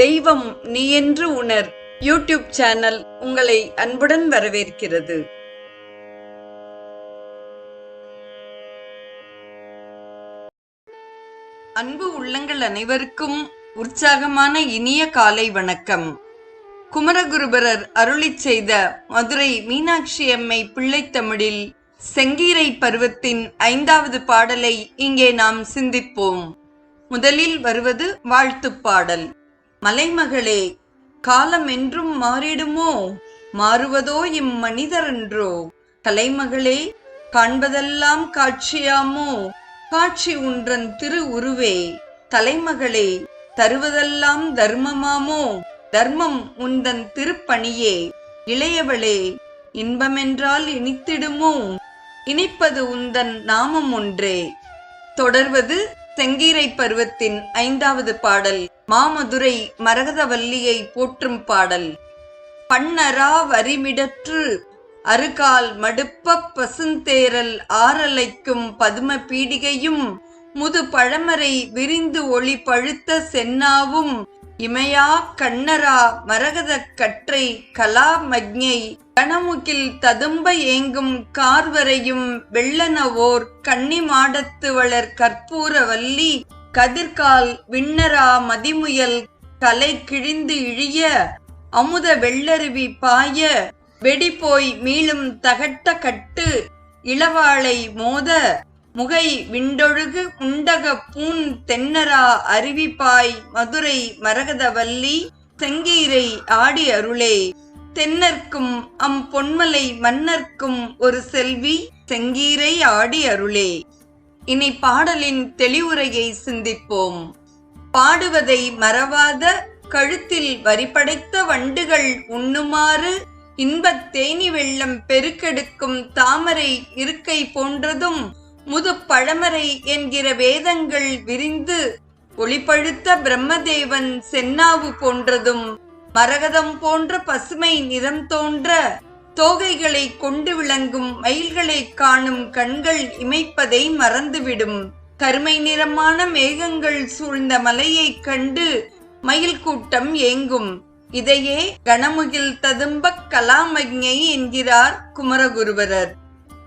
தெய்வம் நீ என்று உணர். யூடியூப் சேனல் உங்களை அன்புடன் வரவேற்கிறது. அன்பு உள்ளங்கள் அனைவருக்கும் உற்சாகமான இனிய காலை வணக்கம். குமரகுருபரர் அருளிச் செய்த மதுரை மீனாட்சி அம்மை பிள்ளைத்தமிழில் செங்கீரை பருவத்தின் ஐந்தாவது பாடலை இங்கே நாம் சிந்திப்போம். முதலில் வருவது வாழ்த்துப் பாடல். மலைமகளே காலம் என்றும் மாறிடுமோ? மாறுவதோ இம்மனிதரன்றோ? கலைமகளே காண்பதெல்லாம் காட்சியாமோ? காட்சி உன்றன் திரு உருவே தலைமகளே தருவதெல்லாம் தர்மமாமோ? தர்மம் உந்தன் திருப்பணியே இளையவளே இன்பமென்றால் இனித்திடுமோ? இனிப்பது உந்தன் நாமம் ஒன்றே. தொடர்வது செங்கீரை பருவத்தின் ஐந்தாவது பாடல் மாமதுரை மரகதவல்லியை போற்றும் பாடல். பண்ணரா வரிமிடற்று அருகால் மடுப்ப பசுந்தேரல் ஆரலைக்கும் பதும பீடிகையும் முது பழமரை விரிந்து ஒளி பழுத்த சென்னாவும் இமையா கண்ணரா மரகதக் கற்றை கலாமக்ஞை கணமுகில் ததும்ப ஏங்கும் கார்வரையும் வெள்ளனவோர் கன்னி மாடத்து வளர் கற்பூரவல்லி கதிர்கால் விண்ணரா மதிமுயல் கலை கிழிந்து இழிய அமுத வெள்ளருவி பாய வெடிபோய் மீளும் தகட்ட கட்டு இளவாளை மோத முகை விண்டொழுகு குண்டக பூன் தென்னரா அருவிப்பாய் மதுரை மரகதவல்லி செங்கீரை ஆடி அருளே. தென்னர்க்கும் அம் பொன்மலை மன்னர்க்கும் ஒரு செல்வி செங்கீரை ஆடி அருளே. இனி பாடலின் தெளிவுரையை சிந்திப்போம். பாடுவதை மறவாத கழுத்தில் வரிபடைத்த வண்டுகள் உண்ணுமாறு இன்பத் தேனி வெள்ளம் பெருக்கெடுக்கும் தாமரை இருக்கை போன்றதும் முது பழமறை என்கிற வேதங்கள் விரிந்து ஒளிப்பழுத்த பிரம்மதேவன் சென்னாவு போன்றதும் மரகதம் போன்ற பசுமை நிறம் தோன்ற தோகைகளை கொண்டு விளங்கும் மயில்களை காணும் கண்கள் இமைப்பதை மறந்துவிடும். கருமை நிறமான மேகங்கள் சூழ்ந்த மலையைக் கண்டு மயில் கூட்டம் ஏங்கும். இதையே கணமுகில் ததும்பக் கலாமஜை என்கிறார் குமரகுருவரர்.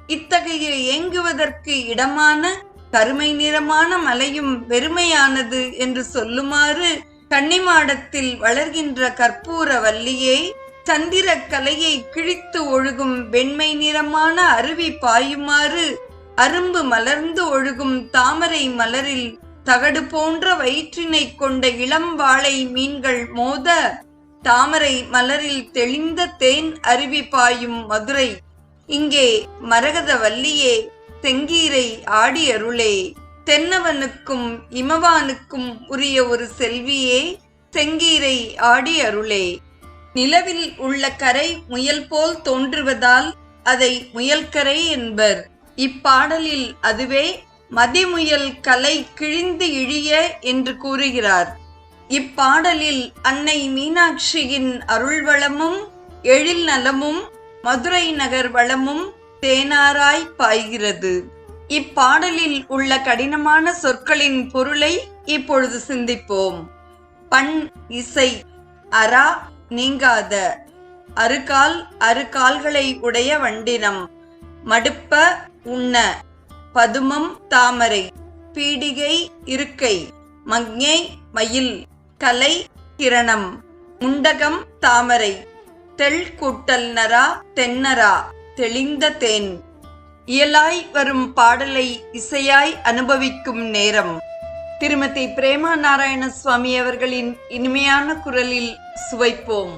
இத்தகைய ஏங்குவதற்கு இடமான கருமை நிறமான மலையும் வெறுமையானது என்று சொல்லுமாறு கன்னிமாடத்தில் வளர்கின்ற கற்பூர வல்லியே சந்திர கலையை கிழித்து ஒழுகும் வெண்மை நிறமான அருவி பாயுமாறு அரும்பு மலர்ந்து ஒழுகும் தாமரை மலரில் தகடு போன்ற வயிற்றினை கொண்ட இளம் வாழை மீன்கள் மோத தாமரை மலரில் தெளிந்த தேன் அருவி பாயும் மதுரை. இங்கே மரகத வல்லியே செங்கீரை ஆடி அருளே தென்னவனுக்கும் இமவானுக்கும் உரிய ஒரு செல்வியே செங்கீரை ஆடி அருளே நிலவில் உள்ள கரை முயல் போல் தோன்றுவதால் அதை முயல்கரை என்பர். இப்பாடலில் அதுவே மதிமுயல் கலை கிழிந்து இழிய என்று கூறுகிறார். இப்பாடலில் அன்னை மீனாட்சியின் அருள்வளமும் எழில் நலமும் மதுரை நகர் வளமும் தேனாராய் பாய்கிறது. இப்பாடலில் உள்ள கடினமான சொற்களின் பொருளை இப்பொழுது சிந்திப்போம். பண் இசை அரா நீங்காத அருகால் அருகால்களை உடைய வண்டினம் மடுப்ப உண்ண பதுமம் தாமரை பீடிகை இருக்கை மக்ஞை மயில் கலை கிரணம் முண்டகம் தாமரை. தெள் கூட்டல் நரா தென்னரா தெளிந்த தேன். இயலாய் வரும் பாடலை இசையாய் அனுபவிக்கும் நேரம். திருமதி பிரேமா நாராயண சுவாமி அவர்களின் இனிமையான குரலில் சுவைப்போம்.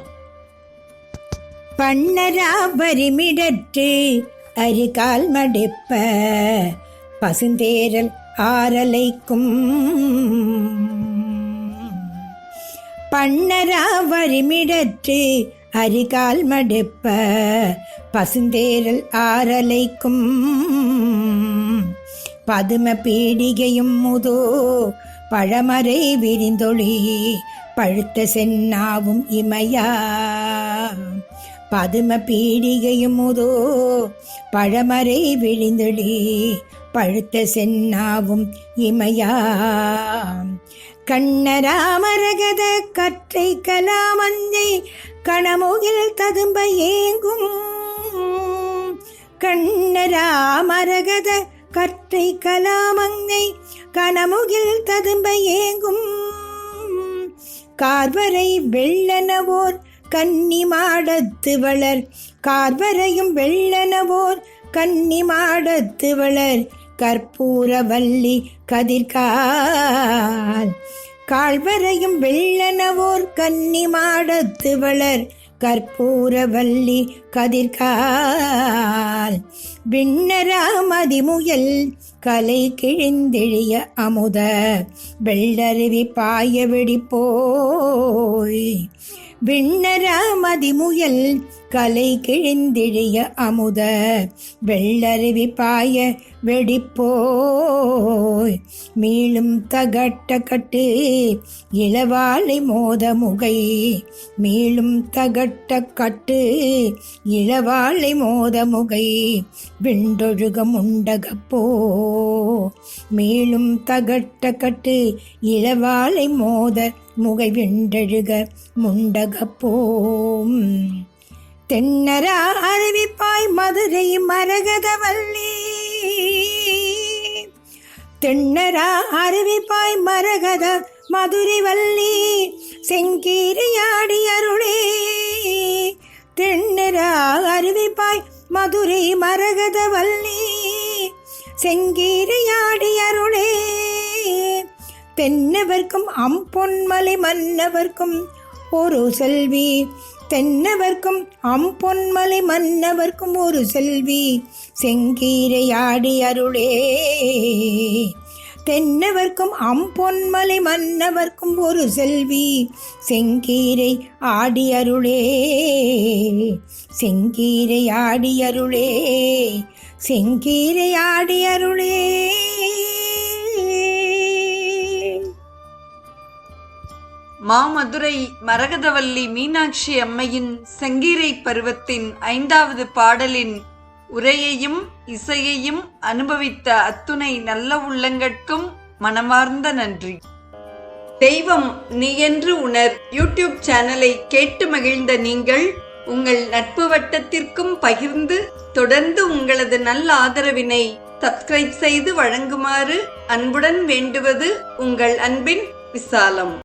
பண்ணராபரிமிடற்று அரிகால் மடிப்ப பசுந்தேரல் ஆரலைக்கும் பண்ணரா வரிமிடற்று அரிகால் மடுப்ப பசுந்தேரல் ஆரலைக்கும் பதும பீடிகையும் முதோ பழமறை விரிந்தொழி பழுத்த சென்னாவும் இமையா. பதும பீடிகையும் முதோ பழமறை விழிந்தொழி பழுத்த சென்னாவும் இமையா. கண்ணராமரகத கற்றை கலாமந்தை கணமுகில் ததும்ப ஏங்கும். கண்ணராமரகத கற்றை கலாமங்கை கணமுகில் ததும்ப ஏங்கும். கார்வரை வெள்ளனவோர் கன்னி மாடத்து வளர். கார்வரையும் வெள்ளனவோர் கன்னி மாடத்து வளர். கற்பூரவல்லி கதிர்கால். கால்வரையும் வெள்ளனவோர் கன்னி மாடத்து வளர் கற்பூரவல்லி கதிர்கால். விண்ணராமதிமுயல் கலை கிழிந்தெழிய அமுத வெள்ளருவி பாய வெடிப்போய் விண்ணராமதிமுயல் கலை கிழிந்திழிய அமுத வெள்ளருவி பாய வெடிப்போய் மீளும் தகட்ட கட்டு இளவாளை மோத முகை மீளும் தகட்ட கட்டு இளவாளை மோத முகை விண்டொழுக முண்டகப்போ மீளும் தகட்ட கட்டு இளவாளை மோத முகை விண்டழுக முண்டகப்போம். தென்னரா அறிவிப்பாய் மதுரை மரகதவல்லி. தென்னரா அறிவிப்பாய் மரகத மதுரை வல்லி செங்கீரியாடி அருளே. தென்னரா அறிவிப்பாய் மதுரை மரகத வள்ளி செங்கீரியாடி அருளே. தென்னவர்க்கும் அம்பொன்மலை மன்னவர்க்கும். ஒரு செல்வி தென்னவர்க்கும் அம்பொன்மலை மன்னவர்க்கும் ஒரு செல்வி செங்கீரையாடி அருளே. தென்னவர்க்கும் அம்பொன்மலை மன்னவர்க்கும் ஒரு செல்வி செங்கீரை ஆடி அருளே. செங்கீரை ஆடி அருளே செங்கீரை ஆடி அருளே. மாமதுரை மரகதவல்லி மீனாட்சி அம்மையின் செங்கீரை பருவத்தின் ஐந்தாவது பாடலின் உரையையும் இசையையும் அனுபவித்த அத்துணை நல்ல உள்ளங்கட்கும் மனமார்ந்த நன்றி. தெய்வம் நீ என்று உணர் யூடியூப் சேனலை கேட்டு மகிழ்ந்த நீங்கள் உங்கள் நட்பு வட்டத்திற்கும் பகிர்ந்து தொடர்ந்து உங்களது நல்ல ஆதரவினை சப்ஸ்கிரைப் செய்து வழங்குமாறு அன்புடன் வேண்டுவது உங்கள் அன்பின் விசாலம்.